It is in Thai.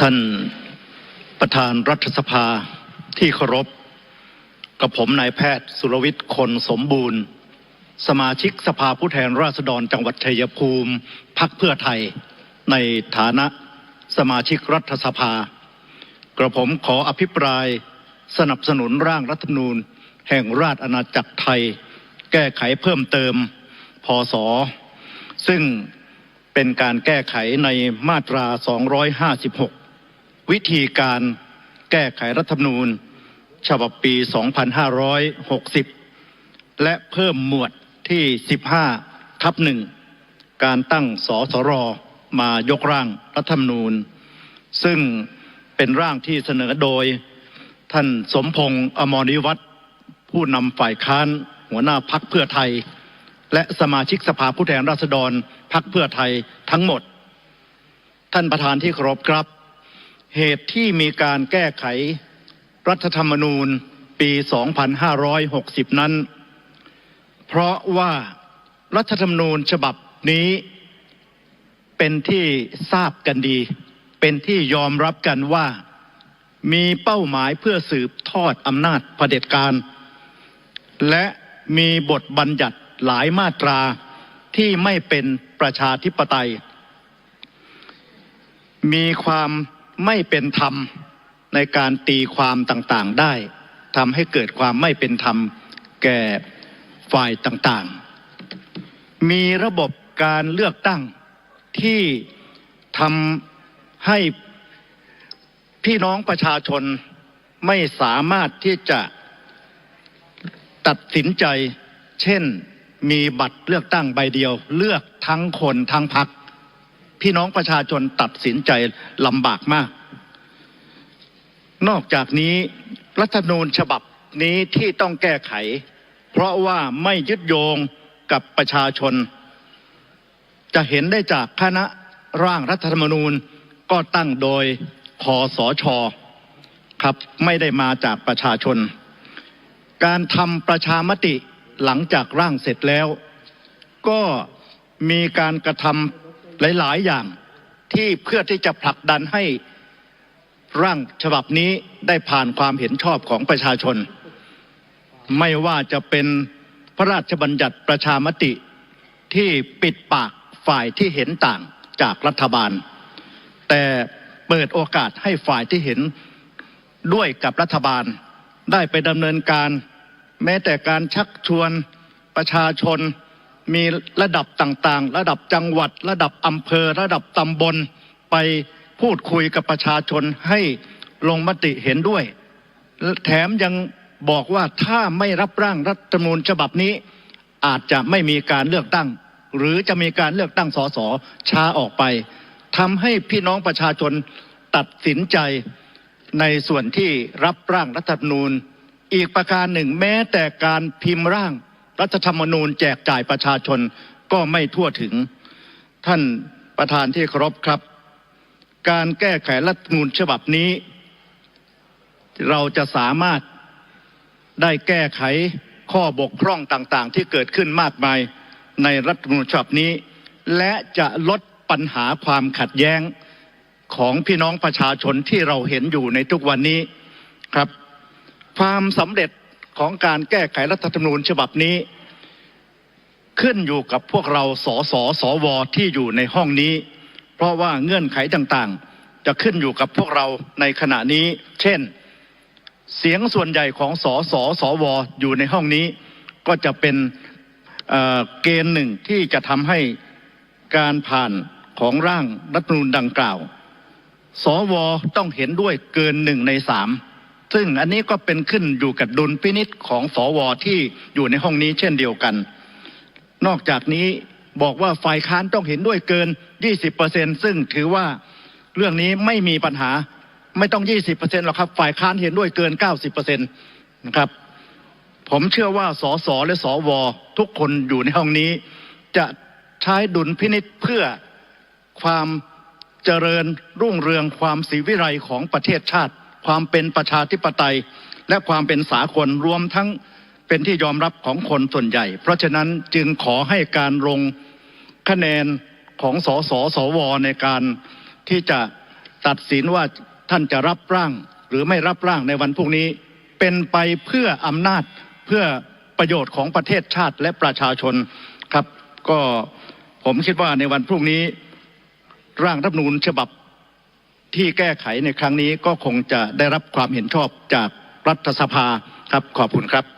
ท่านประธานรัฐสภาที่เคารพ กับผมนายแพทย์สุรวิทย์คนสมบูรณ์ สมาชิกสภาผู้แทนราษฎรจังหวัดชัยภูมิพักเพื่อไทย ในฐานะสมาชิกรัฐสภา กระผมขออภิปรายสนับสนุนร่างรัฐธรรมนูญ แห่งราชอาณาจักรไทย แก้ไขเพิ่มเติมพศซึ่งเป็นการแก้ไขในมาตรา 256 วิธีการแก้ไขรัฐธรรมนูญ ฉบับปี 2560 และเพิ่มหมวดที่ 15 ทับหนึ่งการตั้งสสรมายกร่างรัฐธรรมนูญ ซึ่งเป็นร่างที่เสนอโดย ท่านสมพงษ์อมรนิวัตรผู้นำฝ่ายค้านหัวหน้าพักเพื่อไทย และสมาชิกสภาผู้แทนราษฎรพักเพื่อไทยทั้งหมด ท่านประธานที่เคารพครับ เหตุที่มีการแก้ไขรัฐธรรมนูญปี 2560 นั้น เพราะว่ารัฐธรรมนูญฉบับนี้เป็นที่ทราบกันดี เป็นที่ยอมรับกันว่ามีเป้าหมายเพื่อสืบทอดอำนาจเผด็จการ และมีบทบัญญัติหลายมาตราที่ไม่เป็นประชาธิปไตย มีความ ไม่เป็นธรรมในการตีความต่างๆได้ทำให้เกิดความไม่เป็นธรรมแก่ฝ่ายต่างๆ มีระบบการเลือกตั้งที่ทำให้พี่น้องประชาชนไม่สามารถที่จะตัดสินใจ เช่นมีบัตรเลือกตั้งใบเดียว เลือกทั้งคนทั้งพัก พี่น้องประชาชนตัดสินใจลำบากมาก นอกจากนี้รัฐธรรมนูญฉบับนี้ที่ต้องแก้ไข เพราะว่าไม่ยึดโยงกับประชาชน จะเห็นได้จากคณะร่างรัฐธรรมนูญก็ตั้งโดยคอสชครับไม่ได้มาจากประชาชน การทำประชามติหลังจากร่างเสร็จแล้ว ก็มีการกระทำ หลาย ๆ อย่างที่เพื่อที่จะผลักดันให้ร่างฉบับนี้ได้ผ่านความเห็นชอบของประชาชน ไม่ว่าจะเป็นพระราชบัญญัติประชามติที่ปิดปากฝ่ายที่เห็นต่างจากรัฐบาล แต่เปิดโอกาสให้ฝ่ายที่เห็นด้วยกับรัฐบาล ได้ไปดำเนินการ แม้แต่การชักชวนประชาชน มีระดับต่างๆ ระดับจังหวัด ระดับอำเภอ ระดับตำบล ไปพูดคุยกับประชาชนให้ลงมติเห็นด้วย แถมยังบอกว่าถ้าไม่รับร่างรัฐธรรมนูญฉบับนี้ อาจจะไม่มีการเลือกตั้ง หรือจะมีการเลือกตั้งสสช้าออกไปทำให้พี่น้องประชาชนตัดสินใจในส่วนที่รับร่างรัฐธรรมนูญ อีกประการหนึ่งแม้แต่การพิมพ์ร่าง รัฐธรรมนูญแจกจ่ายประชาชนก็ไม่ทั่วถึง ท่านประธานที่เคารพครับ การแก้ไขรัฐธรรมนูญฉบับนี้ เราจะสามารถได้แก้ไขข้อบกพร่องต่างๆ ที่เกิดขึ้นมากมายในรัฐธรรมนูญฉบับนี้ และจะลดปัญหาความขัดแย้งของพี่น้องประชาชนที่เราเห็นอยู่ในทุกวันนี้ครับ ความสำเร็จ ของการแก้ไขรัฐธรรมนูญฉบับนี้ ขึ้นอยู่กับพวกเราสสสวที่อยู่ในห้องนี้ เพราะว่าเงื่อนไขต่างๆ จะขึ้นอยู่กับพวกเราในขณะนี้ เช่น เสียงส่วนใหญ่ของสสสวอยู่ในห้องนี้ ก็จะเป็นเเกณฑ์หนึ่งที่จะทำให้การผ่านของร่างรัฐธรรมนูญดังกล่าว สวต้องเห็นด้วยเกินหนึ่งในสาม ซึ่งอันนี้ก็เป็นขึ้นอยู่กับดุลพินิษของสวที่อยู่ในห้องนี้เช่นเดียวกัน นอกจากนี้บอกว่าฝ่ายค้านต้องเห็นด้วยเกิน 20%ซึ่งถือว่าเรื่องนี้ไม่มีปัญหาไม่ต้อง 20%หรอกครับ ฝ่ายค้านเห็นด้วยเกิน 90%นะครับ ผมเชื่อว่าสสและสวทุกคนอยู่ในห้องนี้ จะใช้ดุลพินิษเพื่อความเจริญรุ่งเรืองความศรีวิไลของประเทศชาติ ความเป็นประชาธิปไตย และความเป็นสากลรวมทั้งเป็นที่ยอมรับของคนส่วนใหญ่ เพราะฉะนั้นจึงขอให้การลงคะแนนของสสสวในการที่จะตัดสินว่าท่านจะรับร่างหรือไม่รับร่างในวันพรุ่งนี้ เป็นไปเพื่ออำนาจเพื่อประโยชน์ของประเทศชาติและประชาชนครับ ก็ผมคิดว่าในวันพรุ่งนี้ร่างรัฐมนูญฉบับ ที่แก้ไขในครั้งนี้ก็คงจะได้รับความเห็นชอบจากรัฐสภาครับขอบคุณครับ